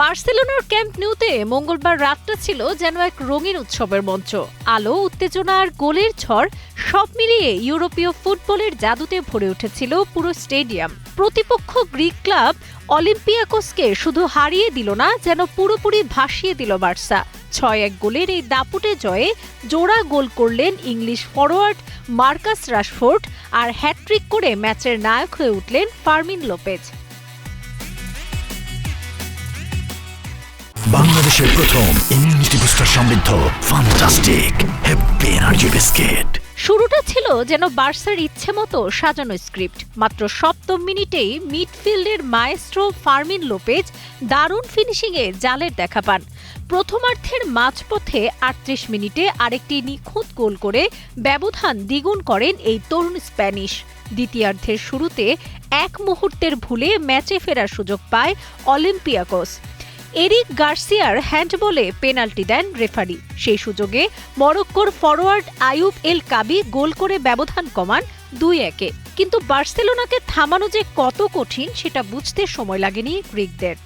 বার্সেলোনার ক্যাম্প নিউতে মঙ্গলবার রাতটা ছিল যেন এক রঙিন উৎসবের মঞ্চ। আলো, উত্তেজনা আর গোলের ঝড় সব মিলিয়ে ইউরোপীয় ফুটবলের জাদুতে ভরে উঠেছিল পুরো স্টেডিয়াম। প্রতিপক্ষ গ্রিক ক্লাব অলিম্পিয়াকোসকে শুধু হারিয়ে দিল না, যেন পুরোপুরি ভাসিয়ে দিল বার্সা। ছয় এক গোলের এই দাপুটে জয়ে জোড়া গোল করলেন ইংলিশ ফরোয়ার্ড মার্কাস রাশফোর্ড আর হ্যাট্রিক করে ম্যাচের নায়ক হয়ে উঠলেন ফার্মিন লোপেজ। বাংলাদেশের প্রথম ইমিউনিটি বুস্টার সমৃদ্ধ ফান্টাস্টিক হ্যাপি এনার্জি বিস্কিট শুরুটা ছিল যেন বার্সার ইচ্ছে মতো সাজানো স্ক্রিপ্ট মাত্র সপ্তম মিনিটেই মিডফিল্ডের মায়েস্ট্রো ফার্মিন লোপেজ দারুণ ফিনিশিংয়ে জালের দেখা পান। প্রথমার্ধের মাঝপথে আটত্রিশ মিনিটে আরেকটি নিখুঁত গোল করে ব্যবধান দ্বিগুণ করেন এই তরুণ স্প্যানিশ। দ্বিতীয়ার্ধের শুরুতে এক মুহূর্তের ভুলে ম্যাচে ফেরার সুযোগ পায় অলিম্পিয়াকোস। এরিক গার্সিয়ার হ্যান্ডবলে পেনাল্টি দেন রেফারি। সেই সুযোগে মরক্কোর ফরোয়ার্ড আয়ুব এল কাবি গোল করে ব্যবধান কমান দুই একে। কিন্তু বার্সেলোনাকে থামানো যে কত কঠিন, সেটা বুঝতে সময় লাগেনি গ্রিকদের।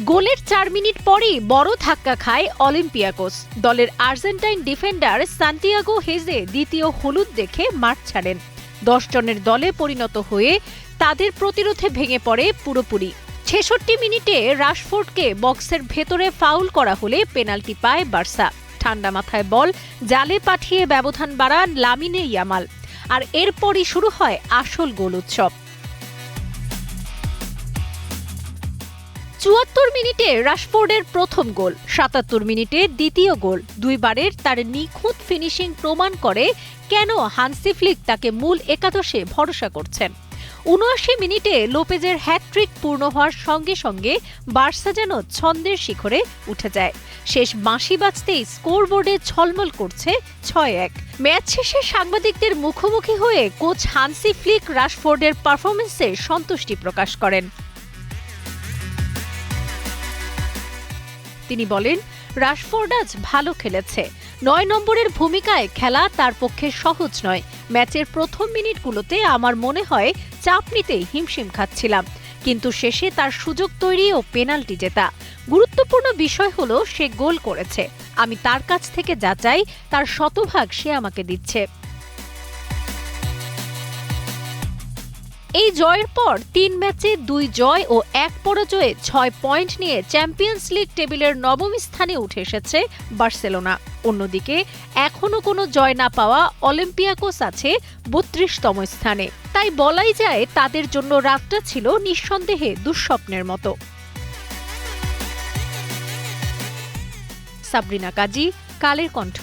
গোলের চার মিনিট পরেই বড় ধাক্কা খায় অলিম্পিয়াকোস। দলের আর্জেন্টাইন ডিফেন্ডার সান্টিয়াগো হেজে দ্বিতীয় হলুদ দেখে মাঠ ছাড়েন। দশ জনের দলে পরিণত হয়ে তাদের প্রতিরোধে ভেঙে পড়ে পুরোপুরি। ছেষট্টি মিনিটে রাশফোর্ডকে বক্সের ভেতরে ফাউল করা হলে পেনাল্টি পায় বার্সা। ঠান্ডা মাথায় বল, জালে পাঠিয়ে ব্যবধান বাড়ান লামিনে ইয়ামাল। আর এরপরই শুরু হয় আসল গোল উৎসব। চুয়াত্তর মিনিটে রাশফোর্ডের প্রথম গোল, সাতাত্তর মিনিটে দ্বিতীয় গোল। দুইবারের তার নিখুঁত ফিনিশিং প্রমাণ করে কেন হানসি ফ্লিক তাকে মূল একাদশে ভরসা করছেন। উনআশি মিনিটে লোপেজের হ্যাট্রিক পূর্ণ হওয়ার সঙ্গে সঙ্গে বার্সা যেন ছন্দের শিখরে উঠে যায়। শেষ বাঁশি বাজতেই স্কোরবোর্ডে ছলমল করছে ছয় এক। ম্যাচ শেষে সাংবাদিকদের মুখোমুখি হয়ে কোচ হানসি ফ্লিক রাশফোর্ডের পারফরমেন্সে সন্তুষ্টি প্রকাশ করেন। তিনি বলেন, রাশফোর্ড আজ ভালো খেলেছে। নয় নম্বরের ভূমিকায় খেলা তার পক্ষে সহজ নয়। ম্যাচের প্রথম মিনিটগুলোতে আমার মনে হয় চাপ নিতেই হিমশিম খাচ্ছিলাম। কিন্তু শেষে তার সুযোগ তৈরি ও পেনাল্টি জেতা। গুরুত্বপূর্ণ বিষয় হলো সে গোল করেছে। আমি তার কাছ থেকে যা চাই, তার শতভাগ সে আমাকে দিচ্ছে। এই জয়ের পর তিন ম্যাচে দুই জয় ও এক পরাজয়ে ছয় পয়েন্ট নিয়ে চ্যাম্পিয়ন্স লিগ টেবিলের নবম স্থানে উঠে এসেছে বার্সেলোনা। অন্যদিকে এখনও কোনো জয় না পাওয়া অলিম্পিয়াকোস আছে বত্রিশতম স্থানে। তাই বলাই যায়, তাদের জন্য রাতটা ছিল নিঃসন্দেহে দুঃস্বপ্নের মতো। সাবরিনা কাজী, কালের কণ্ঠ।